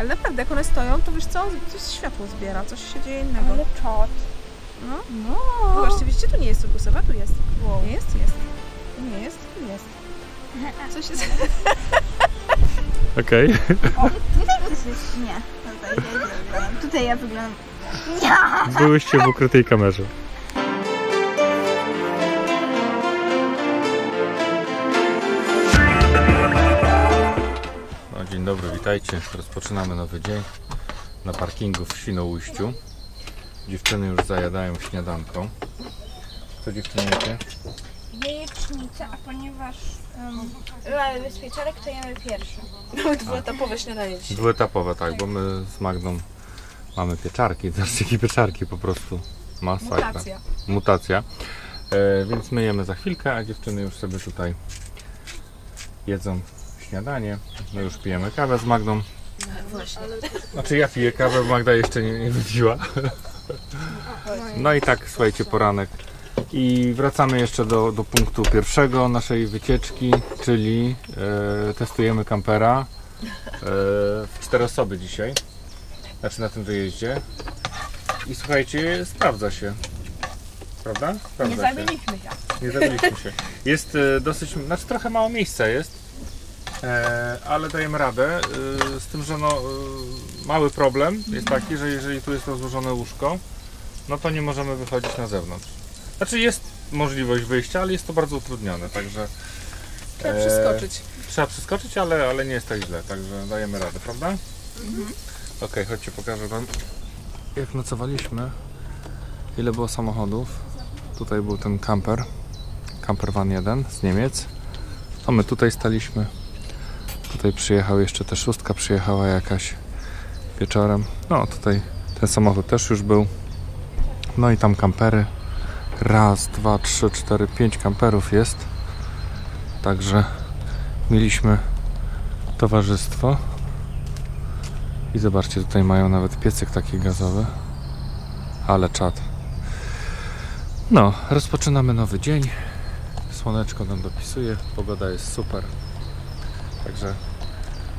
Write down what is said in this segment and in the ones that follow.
Ale naprawdę, jak one stoją, to wiesz co? Coś światło zbiera, coś się dzieje innego. Ale czot. No. No. Zobaczcie, widzicie, tu nie jest turkusowa, tu jest. Nie jest, jest. Tu nie jest, tu jest. Coś jest. Okej. Tutaj coś jest. Nie. Tutaj ja wyglądam. Tutaj ja wyglądam. Ja! Byłyście w ukrytej kamerze. Dzień dobry, witajcie. Rozpoczynamy nowy dzień na parkingu w Świnoujściu. Dziewczyny już zajadają śniadanką. Co dziewczyny jecie? Jajecznica, a ponieważ um, mamy bezpieczarek, to jemy pierwszy. Dwuetapowe śniadanie dzisiaj. Dwuetapowe, tak, bo my z Magdą mamy pieczarki. Jakie pieczarki po prostu. Masakra. Mutacja. mutacja. E, więc myjemy za chwilkę, a dziewczyny już sobie tutaj jedzą śniadanie. My już pijemy kawę z Magdą. Właśnie. Znaczy ja piję kawę, Magda jeszcze nie, nie wypiła. No i tak, słuchajcie, poranek. I wracamy jeszcze do, do punktu pierwszego naszej wycieczki, czyli e, testujemy kampera e, w cztery osoby dzisiaj. Znaczy na tym wyjeździe. I słuchajcie, sprawdza się. Prawda? Sprawdza Nie się. zabiliśmy się. Nie zabiliśmy się. Jest e, dosyć, znaczy trochę mało miejsca jest, ale dajemy radę. E, z tym, że no, e, mały problem jest taki, że jeżeli tu jest rozłożone łóżko, no to nie możemy wychodzić na zewnątrz. Znaczy jest możliwość wyjścia, ale jest to bardzo utrudnione, także Trzeba E, przeskoczyć. trzeba przeskoczyć, ale, ale nie jest tak źle, także dajemy radę, prawda? Mhm. Okej, chodźcie, pokażę Wam. Jak nocowaliśmy, ile było samochodów. Tutaj był ten camper, camper van 1 z Niemiec. To my tutaj staliśmy. Tutaj przyjechał jeszcze ta szóstka, przyjechała jakaś wieczorem. No tutaj ten samochód też już był. No i tam kampery. Raz, dwa, trzy, cztery, pięć kamperów jest. Także mieliśmy towarzystwo. I zobaczcie, tutaj mają nawet piecyk taki gazowy. Ale czad. No, rozpoczynamy nowy dzień. Słoneczko nam dopisuje, pogoda jest super. Także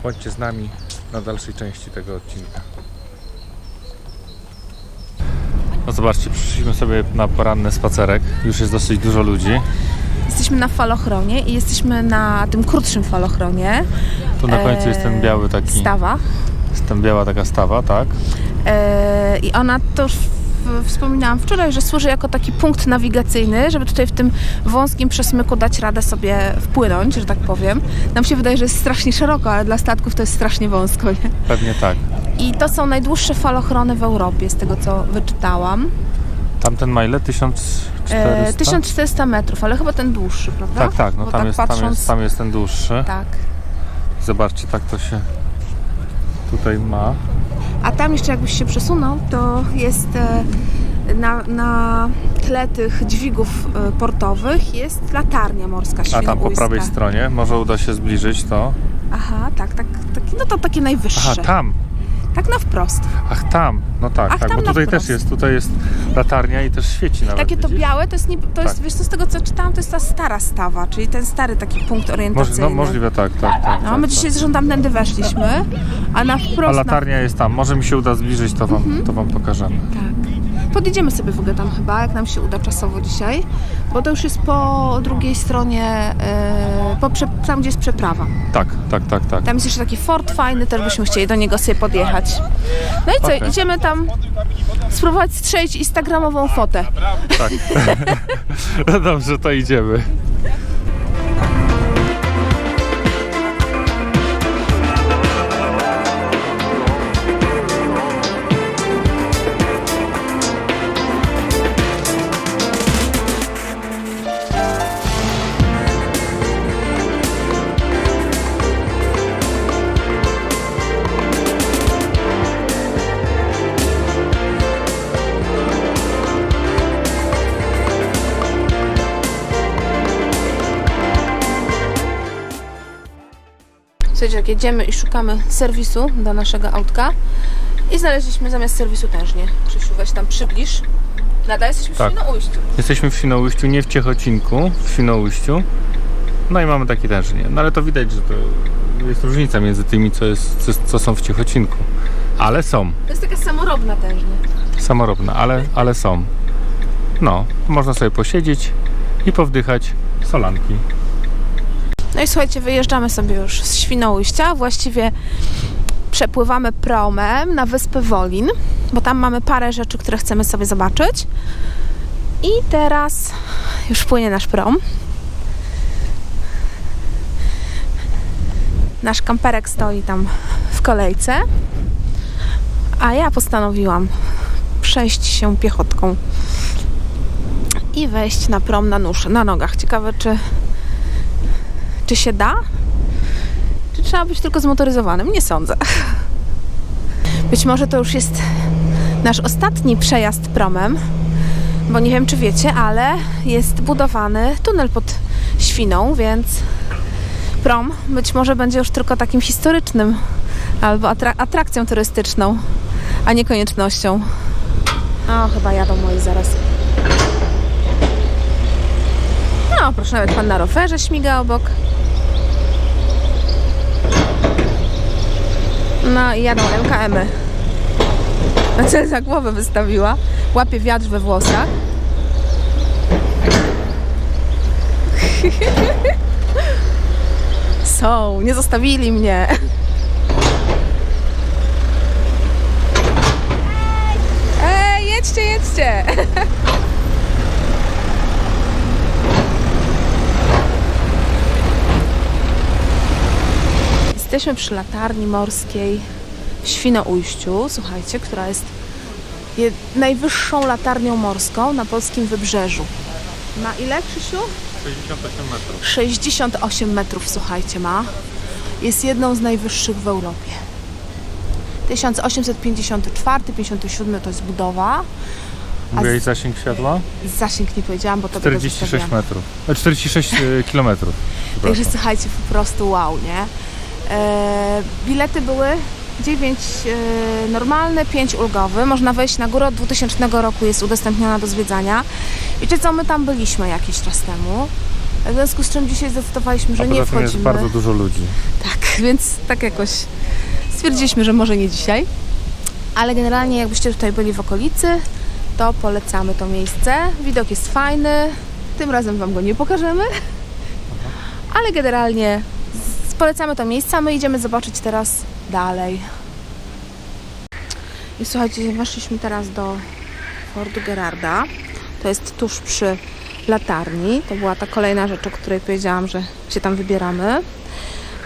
bądźcie z nami na dalszej części tego odcinka. No zobaczcie, przyszliśmy sobie na poranny spacerek. Już jest dosyć dużo ludzi. Jesteśmy na falochronie i jesteśmy na tym krótszym falochronie. Tu na końcu jest ten e, biały taki, Stawa. jest ten biała taka stawa, tak? E, I ona to wspominałam wczoraj, że służy jako taki punkt nawigacyjny, żeby tutaj w tym wąskim przesmyku dać radę sobie wpłynąć, że tak powiem. Nam się wydaje, że jest strasznie szeroko, ale dla statków to jest strasznie wąsko. Nie? Pewnie tak. I to są najdłuższe falochrony w Europie, z tego co wyczytałam. Tamten ma ile? 1400? E, 1400 metrów, ale chyba ten dłuższy, prawda? Tak, tak, no tam, tak jest, tam, patrząc- jest, tam jest ten dłuższy. Tak. Zobaczcie, tak to się tutaj ma. A tam jeszcze jakbyś się przesunął, to jest e, na, na tle tych dźwigów e, portowych jest latarnia morska A tam po prawej stronie, może uda się zbliżyć to. Aha, tak, tak, taki, no to takie najwyższe. Aha, tam. Tak na wprost. Ach, tam. No tak, Ach, tak, tam bo na tutaj wprost. też jest, tutaj jest latarnia i też świeci nawet. Takie to widzisz? białe, to jest, niby, to jest Tak. wiesz co, z tego co czytałam, to jest ta stara stawa, czyli ten stary taki punkt Moż, orientacyjny. no możliwe tak, tak, tak. No, tak, my tak. dzisiaj z rządem tędy weszliśmy, a na A wprost... na latarnia jest tam. Może mi się uda zbliżyć, to wam, Mhm. to wam pokażemy. Tak. Podjedziemy sobie w ogóle tam chyba, jak nam się uda czasowo dzisiaj, bo to już jest po drugiej stronie, e, po tam gdzie jest przeprawa. Tak, tak, tak, tak. Tam jest jeszcze taki fort fajny, też byśmy chcieli do niego sobie podjechać. No i co, Okej. idziemy tam spróbować strzelić instagramową fotę. tak. no dobrze, to idziemy. Słuchajcie, jak jedziemy i szukamy serwisu do naszego autka i znaleźliśmy zamiast serwisu tężnie. Krzysiu, weź tam przybliż. Nadal jesteśmy Tak. w Świnoujściu. Jesteśmy w Świnoujściu, nie w Ciechocinku, w Świnoujściu. No i mamy taki tężnie. No ale to widać, że to jest różnica między tymi, co, jest, co, co są w Ciechocinku. Ale są. To jest taka samorobna też, nie? Samorobne, ale, ale są. No, można sobie posiedzieć i powdychać solanki. No i słuchajcie, wyjeżdżamy sobie już z Świnoujścia. Właściwie przepływamy promem na wyspę Wolin, bo tam mamy parę rzeczy, które chcemy sobie zobaczyć. I teraz już płynie nasz prom. Nasz kamperek stoi tam w kolejce, a ja postanowiłam przejść się piechotką i wejść na prom na nóż, na nogach. Ciekawe, czy czy się da? Czy trzeba być tylko zmotoryzowanym? Nie sądzę. Być może to już jest nasz ostatni przejazd promem, bo nie wiem, czy wiecie, ale jest budowany tunel pod Świną, więc prom być może będzie już tylko takim historycznym albo atra- atrakcją turystyczną, a nie koniecznością. O, chyba jadą moi zaraz. No, proszę, nawet pan na rowerze śmiga obok. No i jadą MKM-y. Co za głowę wystawiła? Łapie wiatr we włosach. Są, nie zostawili mnie. Ej, jedźcie, jedźcie. Jesteśmy przy latarni morskiej w Świnoujściu, słuchajcie, która jest je- najwyższą latarnią morską na polskim wybrzeżu. Ma ile, Krzysiu? 68 metrów. 68 metrów, słuchajcie, ma. Jest jedną z najwyższych w Europie. 1854-57 to jest budowa. Mówiłeś zasięg światła? Zasięg nie powiedziałam, bo to tego 46 zostawiłam. metrów. E, 46 e, kilometrów. Także słuchajcie, po prostu wow, nie? E, bilety były 9 e, normalne, 5 ulgowe. Można wejść na górę od 2000 roku, jest udostępniona do zwiedzania. Wiecie co, my tam byliśmy jakiś czas temu. W związku z czym dzisiaj zdecydowaliśmy, że A nie tym jest wchodzimy. bardzo dużo ludzi. Tak, więc tak jakoś stwierdziliśmy, że może nie dzisiaj. Ale generalnie jakbyście tutaj byli w okolicy, to polecamy to miejsce. Widok jest fajny. Tym razem Wam go nie pokażemy. Ale generalnie polecamy to miejsce, a my idziemy zobaczyć teraz dalej. I słuchajcie, weszliśmy teraz do Fordu Gerarda. To jest tuż przy latarni. To była ta kolejna rzecz, o której powiedziałam, że się tam wybieramy.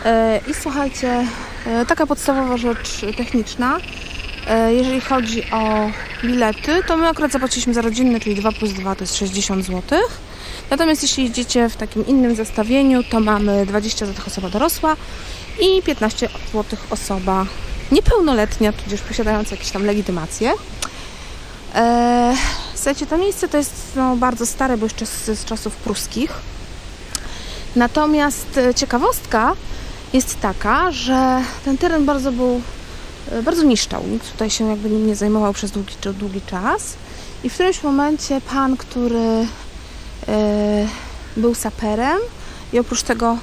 E, I słuchajcie, e, taka podstawowa rzecz techniczna. E, Jeżeli chodzi o bilety, to my akurat zapłaciliśmy za rodzinny, czyli 2 plus 2 to jest 60 zł. Natomiast jeśli idziecie w takim innym zestawieniu, to mamy 20 zł osoba dorosła i 15 zł osoba niepełnoletnia, tudzież posiadająca jakieś tam legitymacje. E, Słuchajcie, to miejsce to jest no, bardzo stare, bo jeszcze z, z czasów pruskich. Natomiast e, ciekawostka jest taka, że ten teren bardzo był, e, bardzo niszczał. Nikt tutaj się jakby nim nie zajmował przez długi, długi czas. I w którymś momencie pan, który był saperem i oprócz tego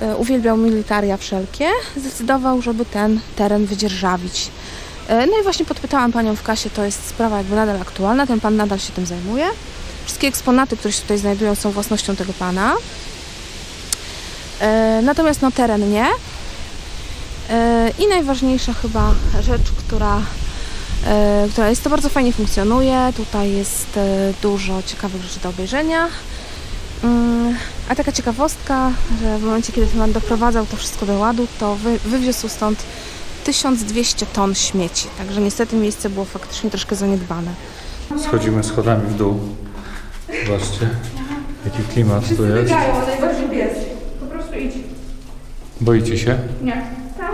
e, uwielbiał militaria wszelkie, zdecydował, żeby ten teren wydzierżawić. E, No i właśnie podpytałam panią w kasie, to jest sprawa jakby nadal aktualna, ten pan nadal się tym zajmuje. Wszystkie eksponaty, które się tutaj znajdują, są własnością tego pana. E, Natomiast no teren nie. E, I najważniejsza chyba rzecz, która, e, która jest, to bardzo fajnie funkcjonuje. Tutaj jest e, dużo ciekawych rzeczy do obejrzenia. Mm, A taka ciekawostka, że w momencie, kiedy ten pan doprowadzał to wszystko do ładu, to wy, wywiózł stąd 1200 ton śmieci. Także niestety miejsce było faktycznie troszkę zaniedbane. Schodzimy schodami w dół. Zobaczcie, jaki klimat tu jest. najbardziej pies. Po prostu idź. Boicie się? Nie. Tak.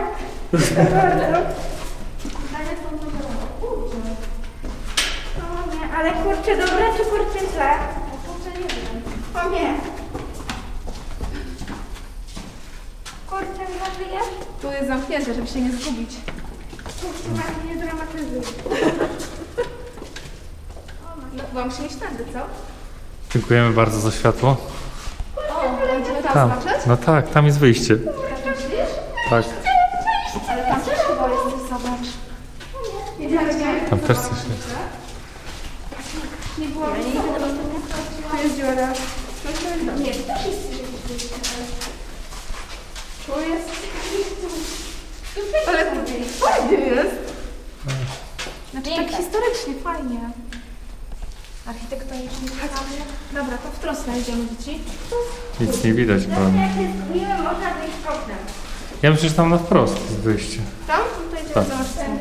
ale kurczę dobre czy kurczę źle? O kurczę nie wiem. O nie. Kurczę nie żyjesz? Tu jest zamknięte, żeby się nie zgubić. Kurczę Marek nie dramatyzuj. No, wam się nie śtędy, co? Dziękujemy bardzo za światło. O, będziemy tam Tam. zobaczyć? No tak, tam jest wyjście. Tak myślisz? Tak, Ale tam też chyba jest coś, zobacz. tam też coś jest. Nie było Tu jest dziura. Nie, to też jest Tu jest... Ale fajnie jest. Znaczy tak historycznie, fajnie. Architektonicznie ciekawie. Dobra, to w którą stronę idziemy dzieci? Nic nie widać, bo... Nie można wyjść oknem. Ja myślę, że tam na wprost jest wyjście. Tam? To idziemy Tak. zobaczyć ten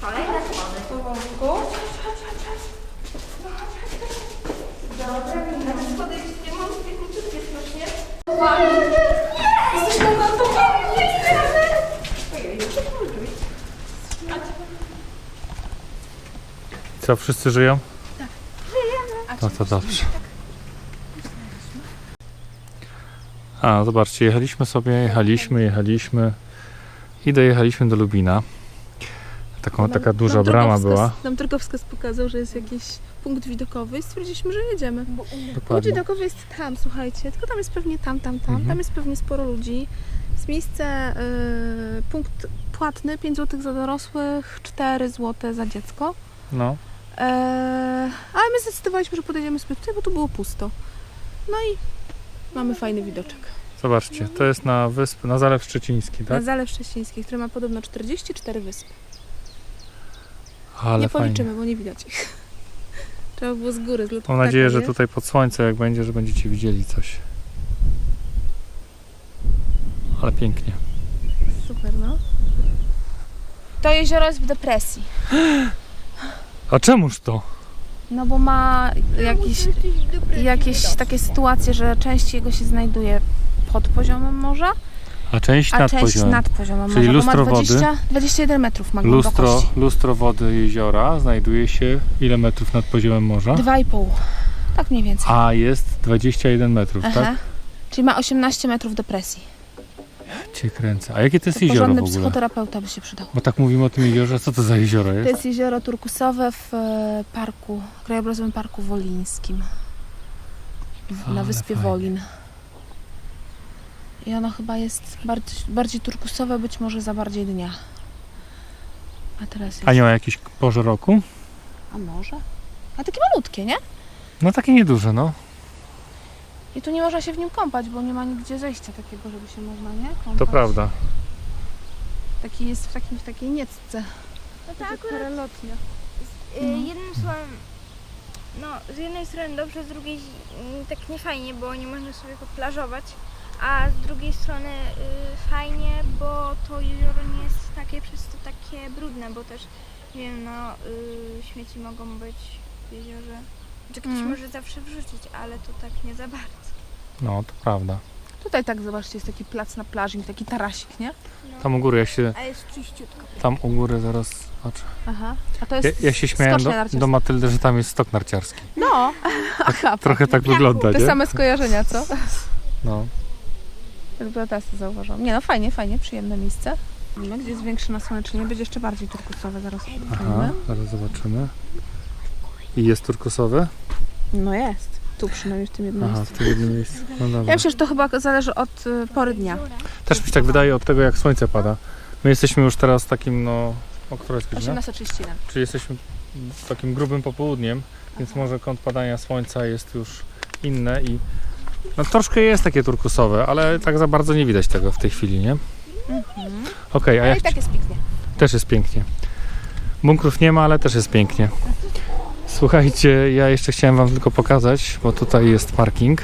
Kolejne schody. powolutku. Dobra. Schody nie mam techniczne strasznie. Jesteśmy na to Co, wszyscy żyją? Tak. No to dobrze. A, zobaczcie, jechaliśmy sobie, jechaliśmy, jechaliśmy i dojechaliśmy do Lubina. Taką, taka duża brama była. Nam drogowskaz pokazał, że jest jakiś punkt widokowy i stwierdziliśmy, że jedziemy. Punkt Dokładnie. widokowy jest tam, słuchajcie, tylko tam jest pewnie tam, tam, tam. Mhm. Tam jest pewnie sporo ludzi. Jest miejsce, y, punkt płatny, 5 zł za dorosłych, 4 zł za dziecko. No, E, ale my zdecydowaliśmy, że podejdziemy sobie tutaj, bo tu było pusto. No i mamy fajny widoczek. zobaczcie, to jest na wysp, na Zalew Szczeciński, Na tak? Zalew Szczeciński, który ma podobno 44 wyspy. Ale nie fajnie. policzymy, bo nie widać ich. Trzeba było z góry. z lotu Mam nadzieję, ptaka, że tutaj pod słońce jak będzie, że będziecie widzieli coś. Ale pięknie. Super, no. To jezioro jest w depresji. A czemuż to? No bo ma jakieś, jakieś takie sytuacje, że część jego się znajduje pod poziomem morza, A część a nad część poziomem. nad poziomem Czyli morza. bo lustro ma wody. 20, 21 metrów ma Lustro, głębokości. lustro wody jeziora znajduje się ile metrów nad poziomem morza? 2,5. Tak mniej więcej. A jest 21 metrów, Aha. tak? Czyli ma 18 metrów depresji. Cię kręcę. A jakie to jest To jezioro w ogóle? psychoterapeuta by się przydał. Bo tak mówimy o tym jeziorze, co to za jezioro To jest? jest jezioro turkusowe w e, parku, krajobrazowym parku wolińskim. W, na wyspie fajnie. Wolin. I ono chyba jest bardziej, bardziej turkusowe, być może za bardziej dnia. A teraz jest... A nie ma jakiejś porze roku? A może? A takie malutkie, nie? No takie nieduże, no. I tu nie można się w nim kąpać, bo nie ma nigdzie zejścia takiego, żeby się można, nie? Kąpać. To prawda. Taki jest w, takim, w takiej niecce. No to akurat Paralotnia. y, jednym słowem, no z jednej strony dobrze, z drugiej mm, tak nie fajnie, bo nie można sobie poplażować, a z drugiej strony y, fajnie, bo to jezioro nie jest takie przez to takie brudne, bo też nie wiem, no y, śmieci mogą być w jeziorze. Czy ktoś Mm. może zawsze wrzucić, ale to tak nie za bardzo. No, to prawda. Tutaj tak, zobaczcie, jest taki plac na plaży, taki tarasik, nie? Tam u góry, ja się, A jest czyściutko. tam u góry zaraz patrzę. Aha. A to Ja, jest ja się śmiałem skocznia do, narciarska. do Matyldy, że tam jest stok narciarski. No, aha, Trochę tak wygląda, te nie? same skojarzenia, co? No. To zauważyłam. Nie no, fajnie, fajnie, przyjemne miejsce. Widzimy, Gdzie jest większe nasłonecznienie, będzie jeszcze bardziej turkusowe, zaraz Aha, zaraz zobaczymy. I jest turkusowy? No jest, tu przynajmniej w tym jednym Aha, miejscu. w tym jednym miejscu. No Ja dobra. myślę, że to chyba zależy od y, pory dnia. Też mi się tak wydaje od tego, jak słońce pada. My jesteśmy już teraz w takim, no... O której jest godzina? 18.31. Czyli jesteśmy w takim grubym popołudniem, więc może kąt padania słońca jest już inne i no troszkę jest takie turkusowe, ale tak za bardzo nie widać tego w tej chwili, nie? Okej, a Ale jak i tak jest pięknie. też jest pięknie. Bunkrów nie ma, ale też jest pięknie. Słuchajcie, ja jeszcze chciałem Wam tylko pokazać, bo tutaj jest parking.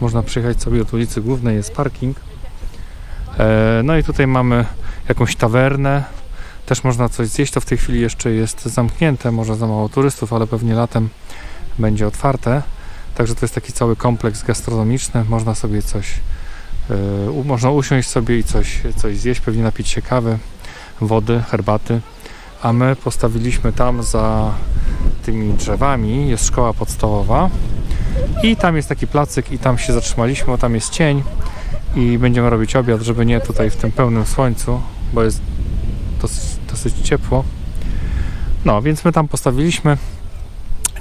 Można przyjechać sobie od ulicy Głównej, jest parking. E, no i tutaj mamy jakąś tawernę. Też można coś zjeść, to w tej chwili jeszcze jest zamknięte, może za mało turystów, ale pewnie latem będzie otwarte. Także to jest taki cały kompleks gastronomiczny, można sobie coś, e, można usiąść sobie i coś, coś zjeść, pewnie napić się kawy, wody, herbaty. A my postawiliśmy tam za tymi drzewami, jest szkoła podstawowa i tam jest taki placyk i tam się zatrzymaliśmy, bo tam jest cień i będziemy robić obiad, żeby nie tutaj w tym pełnym słońcu, bo jest dosyć, dosyć ciepło. No, więc my tam postawiliśmy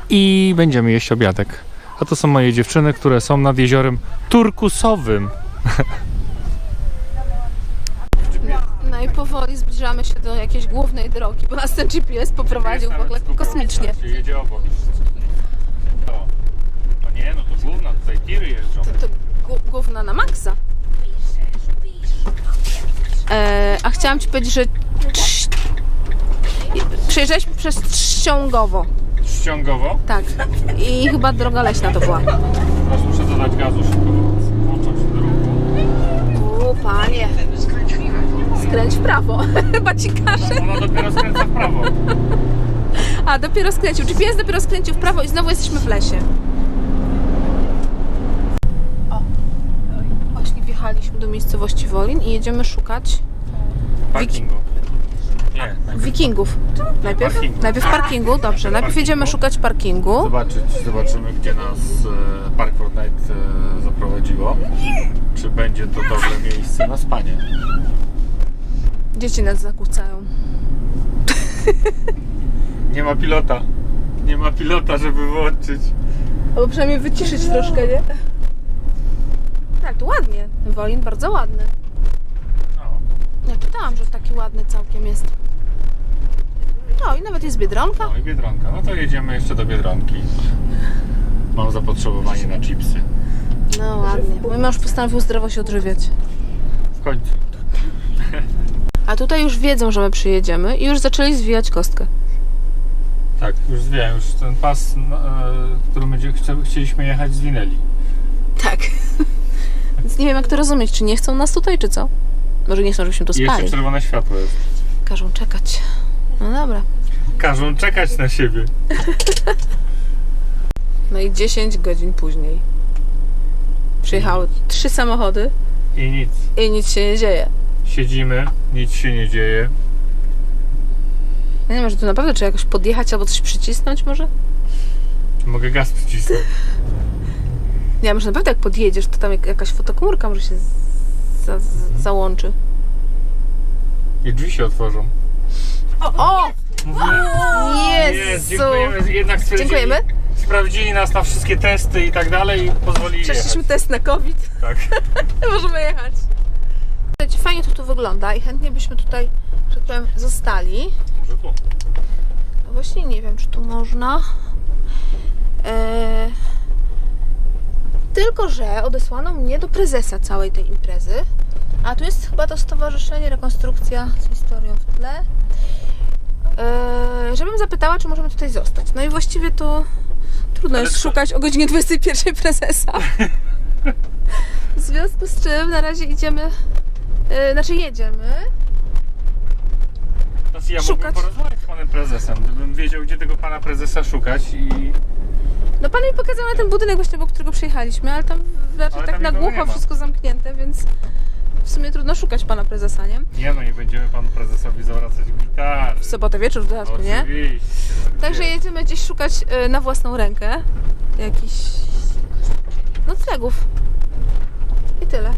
i będziemy jeść obiadek. A to są moje dziewczyny, które są nad jeziorem turkusowym. No i powoli zbliżamy się do jakiejś głównej drogi, bo nas ten GPS poprowadził w ogóle kosmicznie. Się jedzie obok. To. O nie, no to główna, tutaj tiry jeżdżą. To, to główna na maksa. E, a chciałam Ci powiedzieć, że trz- przejeżdżaliśmy przez Trzciągowo. Ściągowo. Tak. I chyba droga leśna to była. Teraz muszę dodać gazu szybko, do ruchu. O, panie. Skręć w prawo. Chyba ci każe. Ona dopiero skręca w prawo. A, dopiero skręcił. GPS dopiero skręcił w prawo i znowu jesteśmy w lesie. O, właśnie wjechaliśmy do miejscowości Wolin i jedziemy szukać Parkingu. Nie, najpierw wikingów. Najpierw? Parkingu. Najpierw parkingu, dobrze. Najpierw jedziemy szukać parkingu. zobaczyć, zobaczymy gdzie nas e, Park Fortnite e, zaprowadziło. Czy będzie to dobre miejsce na spanie. Dzieci nas zakłócają. Nie ma pilota. Nie ma pilota, żeby włączyć. Albo przynajmniej wyciszyć troszkę, nie? Tak, to ładnie. Wolin bardzo ładny. No. Ja czytałam, że taki ładny całkiem jest. No i nawet jest Biedronka. No i Biedronka. No to jedziemy jeszcze do Biedronki. Mam zapotrzebowanie na chipsy. No ładnie. Mój mąż postanowił zdrowo się odżywiać. W końcu. A tutaj już wiedzą, że my przyjedziemy i już zaczęli zwijać kostkę. Tak, już wiem, już ten pas, no, e, którym będzie, chcieliśmy jechać, zwinęli. Tak. Więc nie wiem, jak to rozumieć. Czy nie chcą nas tutaj, czy co? Może nie chcą, żebyśmy tu I jeszcze spali. czerwone światło jest. Każą czekać. No dobra. Każą czekać na siebie. No i 10 godzin później. Przyjechały trzy samochody I nic. i nic się nie dzieje. Siedzimy, nic się nie dzieje. Ja nie wiem, że tu naprawdę trzeba jakoś podjechać albo coś przycisnąć może? Mogę gaz przycisnąć. Nie, może naprawdę jak podjedziesz, to tam jak, jakaś fotokomórka może się za, z, załączy. I drzwi się otworzą. O! Jezu! dziękujemy. Jednak stwierdzili, Dziękujemy. sprawdzili nas na wszystkie testy i tak dalej i pozwolili Przeszliśmy jechać. test na COVID. Tak. Możemy jechać. Słuchajcie, fajnie to tu wygląda i chętnie byśmy tutaj, że tak powiem, zostali. Może tu. No właśnie nie wiem, czy tu można. Eee, tylko, że odesłano mnie do prezesa całej tej imprezy. A tu jest chyba to Stowarzyszenie Rekonstrukcja z historią w tle. Eee, żebym zapytała, czy możemy tutaj zostać. No i właściwie to trudno jest szukać o godzinie 21 prezesa. W związku z czym na razie idziemy, e, znaczy jedziemy. Znaczy ja Szukać. mógłbym porozmawiać z panem prezesem, gdybym wiedział, gdzie tego pana prezesa szukać i... No pan mi pokazał na ten budynek właśnie, obok którego przyjechaliśmy, ale tam raczej Ale tak tam na głucho wszystko zamknięte, więc w sumie trudno szukać pana prezesa, nie? Nie no, nie będziemy panu prezesowi zawracać gitar. W sobotę wieczór w dodatku, nie? Oczywiście. Tak Także jest. jedziemy gdzieś szukać y, na własną rękę jakichś noclegów. I tyle.